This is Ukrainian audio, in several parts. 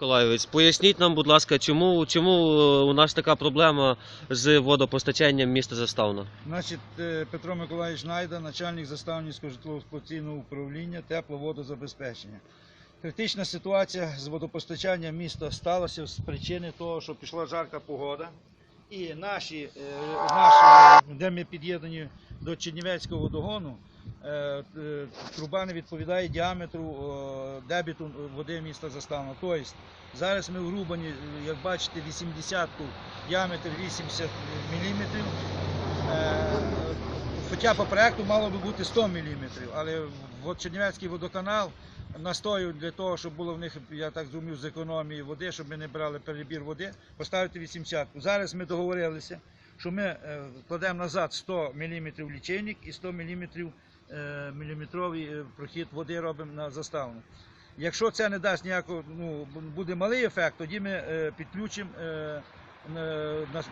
Миколайович, поясніть нам, будь ласка, чому, чому е, у нас така проблема з водопостачанням міста Заставна? Значить, е, Петро Миколаївич Найда, начальник Заставницького житлово-експлуатаційного управління тепловодозабезпечення. Критична ситуація з водопостачанням міста сталася з причини того, що пішла жарка погода. І наші, е, наші де ми під'єднані до Чернівецького водогону, труба не відповідає діаметру е, дебіту води міста Заставна. Тобто зараз ми в Рубані, е, як бачите, 80-ку, діаметр 80 мм. Е, Хоча по проекту мало би бути 100 мм, але Чернівецький водоканал настоюють для того, щоб було в них, я так зрозумів, з економії води, щоб ми не брали перебір води, поставити 80. Зараз ми договорилися, що ми е, кладемо назад 100 мм лічильник і 100 мм е, міліметровий е, прохід води робимо на заставну. Якщо це не дасть ніякого, ну, буде малий ефект, тоді ми е, підключимо е, на- на-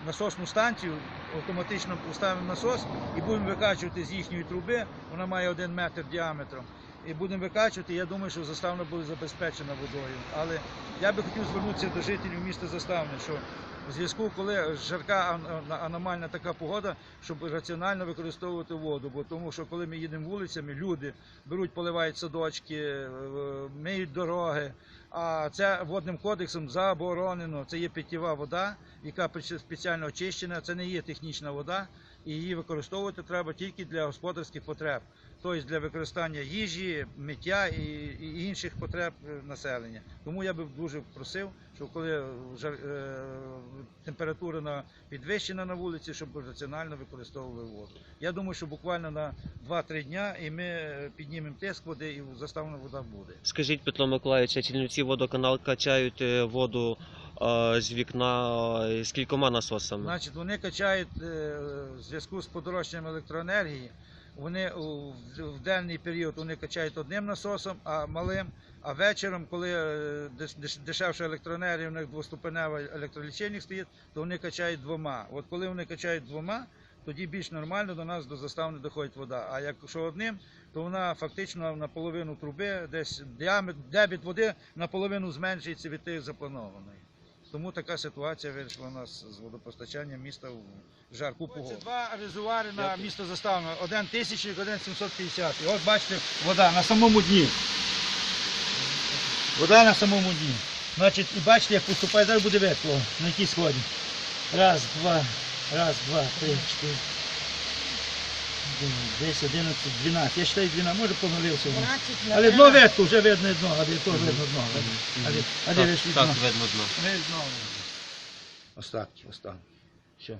насосну станцію, автоматично поставимо насос і будемо викачувати з їхньої труби, вона має один метр діаметром. І будемо викачувати, я думаю, що заставна буде забезпечена водою. Але я би хотів звернутися до жителів міста Заставне, що в зв'язку, коли жарка ан- ан- аномальна така погода, щоб раціонально використовувати воду. Бо тому що коли ми їдемо вулицями, люди беруть, поливають садочки, е, миють дороги. А це водним кодексом заборонено. Це є питєва вода, яка спеціально очищена. Це не є технічна вода, і її використовувати треба тільки для господарських потреб, тобто для використання їжі, миття і, і інших потреб е, населення. Тому я би дуже просив, щоб коли жар, е, температура на підвищена на вулиці, щоб раціонально використовували воду. Я думаю, що буквально на 2-3 дня і ми е, піднімемо тиск води, і заставна вода буде. Скажіть, Петро Миколайович, а Чернівці водоканал качають е, воду з вікна е, з кількома насосами? Значить, вони качають е, в зв'язку з подорожчанням електроенергії. Вони в денний період вони качають одним насосом, а малим. А вечором, коли е, деш- деш- дешевша електроенергія, у них двоступеневий електролічильник стоїть, то вони качають двома. От коли вони качають двома, тоді більш нормально до нас до заставни доходить вода. А якщо одним, то вона фактично наполовину труби, десь дебіт води наполовину зменшується від тієї запланованої. Тому така ситуація вийшла у нас з водопостачанням міста в жарку погоду. Це два резервуари на місто заставно. Один тисячник, один 750. І от бачите, вода на самому дні. Вода на самому дні. Значить, і бачите, як поступає, зараз буде векло на якій сході. Раз, два, раз, два, три, чотири. Десь 11, 12. Я вважаю 12, може помилився. вже. 12 Але дно ветку, вже видно дно, але теж видно дно. Але, але, ж так, дно. видно дно. Знову. Остатки, останні. Все.